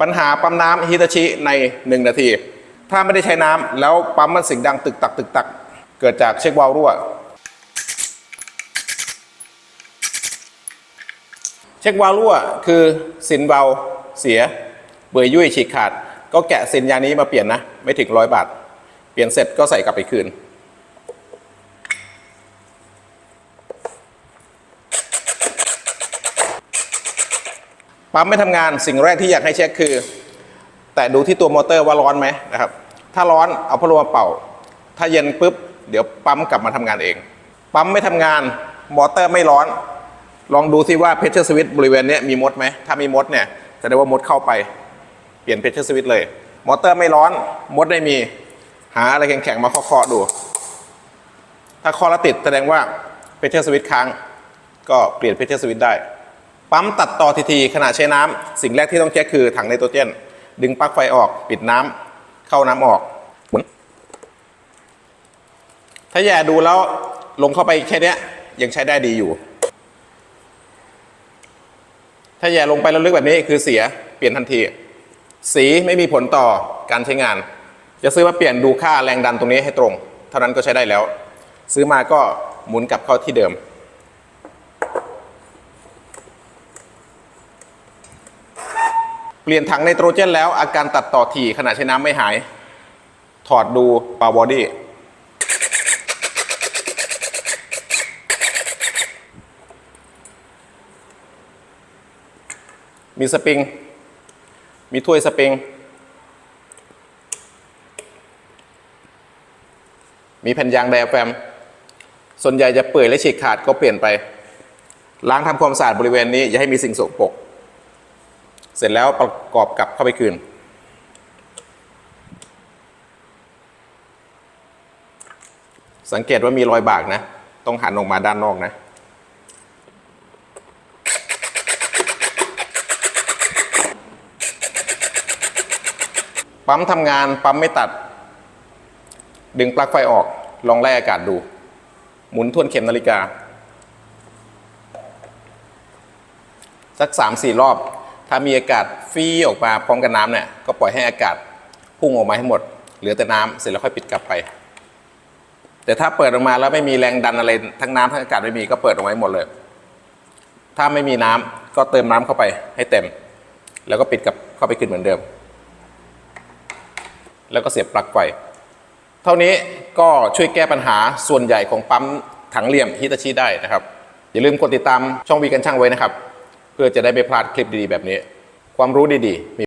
ปัญหาปั๊มน้ำฮิตาชิใน 1 นาที ถ้าไม่ได้ใช้น้ำแล้วปั๊มมันเสียงดังตึกตักตึกตัก เกิดจากเช็ควาล์วรั่ว เช็ควาล์วรั่วคือสินเบาเสีย เบื่อยุ่ยฉีกขาด ก็แกะสินยางนี้มาเปลี่ยนนะ ไม่ถึงร้อยบาท เปลี่ยนเสร็จก็ใส่กลับไปคืน ปั๊มไม่ทำงานสิ่งแรกที่อยากให้เช็คคือ แต่ดูที่ตัวมอเตอร์ว่าร้อนไหมนะครับ ถ้าร้อนเอาพัดลมมาเป่า ถ้าเย็นปุ๊บ เดี๋ยวปั๊มกลับมาทำงานเอง ปั๊มไม่ทำงานมอเตอร์ไม่ร้อน ลองดูซิว่าเพชเชอร์สวิตบริเวณนี้มีมดไหมถ้ามีมดเนี่ยแสดงว่ามดเข้าไปเปลี่ยนเพชเชอร์สวิตเลย มอเตอร์ไม่ร้อนมดไม่มีหาอะไรแข็งๆมาเคาะๆดู ถ้าเคาะแล้วติดแสดงว่าเพชเชอร์สวิตค้าง ก็เปลี่ยนเพชเชอร์สวิตได้ ปั๊มตัดต่อทีทีขณะใช้น้ำสิ่งแรกที่ต้องเช็คคือถังไนโตรเจน ดึงปลั๊กไฟออกปิดน้ำเข้าน้ำออกหมุนถ้าแย่ดูแล้วลงเข้าไปแค่นี้ยยังใช้ได้ดีอยู่ ถ้าแย่ลงไปแล้วลึกแบบนี้คือเสียเปลี่ยนทันที สีไม่มีผลต่อการใช้งาน จะซื้อมาเปลี่ยนดูค่าแรงดันตรงนี้ให้ตรง เท่านั้นก็ใช้ได้แล้ว ซื้อมาก็หมุนกลับเข้าที่เดิม เปลี่ยนถังไนโตรเจนแล้วอาการตัดต่อถี่ขณะใช้น้ำไม่หาย ถอดดูปาบอดี้มีสปริง มีถ้วยสปริง มีแผ่นยางไดอะแฟม ส่วนใหญ่จะเปื่อยและฉีกขาดก็เปลี่ยนไป ล้างทำความสะอาดบริเวณนี้ อย่าให้มีสิ่งสกปรก เสร็จแล้วประกอบกลับเข้าไปคืน สังเกตว่ามีรอยบากนะ ต้องหันออกมาด้านนอกนะ ปั๊มทำงานปั๊มไม่ตัด ดึงปลั๊กไฟออก ลองไล่อากาศดู หมุนทวนเข็มนาฬิกา สักสามสี่รอบ ถ้ามีอากาศฟีออกมาพร้อมกับน้ำเนี่ยก็ปล่อยให้อากาศพุ่งออกมาให้หมด เหลือแต่น้ำเสร็จแล้วค่อยปิดกลับไป แต่ถ้าเปิดออกมาแล้วไม่มีแรงดันอะไรทั้งน้ำทั้งอากาศไม่มีก็เปิดออกมาให้หมดเลย ถ้าไม่มีน้ำก็เติมน้ำเข้าไปให้เต็ม แล้วก็ปิดกลับเข้าไปขึ้นเหมือนเดิม แล้วก็เสียบปลั๊กไฟเท่านี้ก็ช่วยแก้ปัญหาส่วนใหญ่ของปั๊มถังเหลี่ยมฮิตาชิได้นะครับ อย่าลืมกดติดตามช่องวีกันช่างไว้นะครับ พื่อจะได้ไม่พลาดคลิปดีๆแบบนี้ ความรู้ดีๆมี